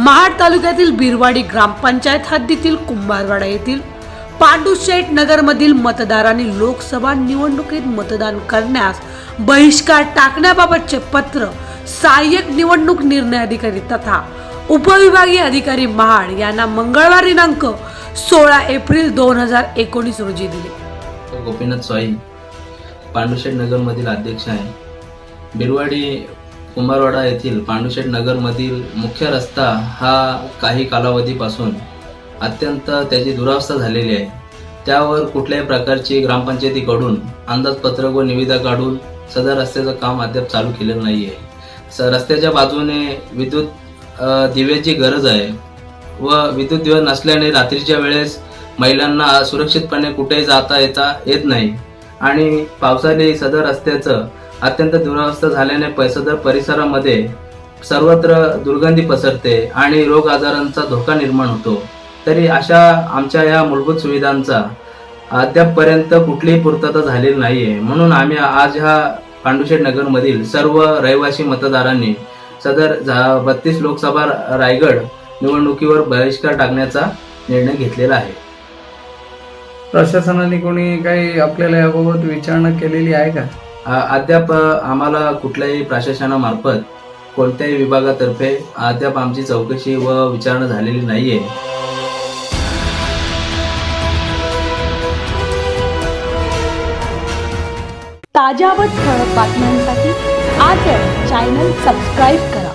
महाड तालुक्यातील बिरवाडी ग्रामपंचायत हद्दीतील कुंभारवाडा येथील पांडुशेठ नगरमधील मतदारांनी लोकसभा निवडणुकीत मतदान करण्यास बहिष्कार टाकण्याबाबतचे पत्र सहाय्यक निवडणूक निर्णय अधिकारी तथा उपविभागीय अधिकारी महाड यांना मंगळवार दिनांक सोळा एप्रिल दोन हजार एकोणीस रोजी दिले. गोपीनाथ स्वाई पांडुशेठ नगरमधील अध्यक्ष आहे. बिरवाडी कुंभारवाडा येथील पांडुशेठ नगरमधील मुख्य रस्ता हा काही कालावधीपासून अत्यंत त्याची दुरावस्था झालेली आहे. त्यावर कुठल्याही प्रकारची ग्रामपंचायतीकडून अंदाजपत्रक व निविदा काढून सदर रस्त्याचं काम अद्याप चालू केलेलं नाही आहे स रस्त्याच्या बाजूने विद्युत दिव्याची गरज आहे व विद्युत दिवा नसल्याने रात्रीच्या वेळेस महिलांना सुरक्षितपणे कुठेही जाता येता येत नाही आणि पावसाने सदर रस्त्याचं अत्यंत दुरावस्था झाल्याने प- परिसरामध्ये सर्वत्र दुर्गंधी पसरते आणि रोग आजारांचा धोका निर्माण होतो तरी अशा आमच्या या मूलभूत सुविधांचा अद्यापपर्यंत कुठलीही पूर्तता झालेली नाहीये. म्हणून आम्ही आज ह्या पांडुशेठ नगरमधील सर्व रहिवासी मतदारांनी सदर बत्तीस लोकसभा रायगड निवडणुकीवर बहिष्कार टाकण्याचा निर्णय घेतलेला आहे. प्रशासनाने कोणी काही आपल्याला याबाबत विचारणा केलेली आहे का? अद्याप आम्हाला कुठल्याही प्रशासनामार्फत कोणत्याही विभागातर्फे अद्याप आमची चौकशी व विचारणा झालेली नाहीये. ताज्या व ठळक बातम्यांसाठी आज चॅनल सबस्क्राईब करा.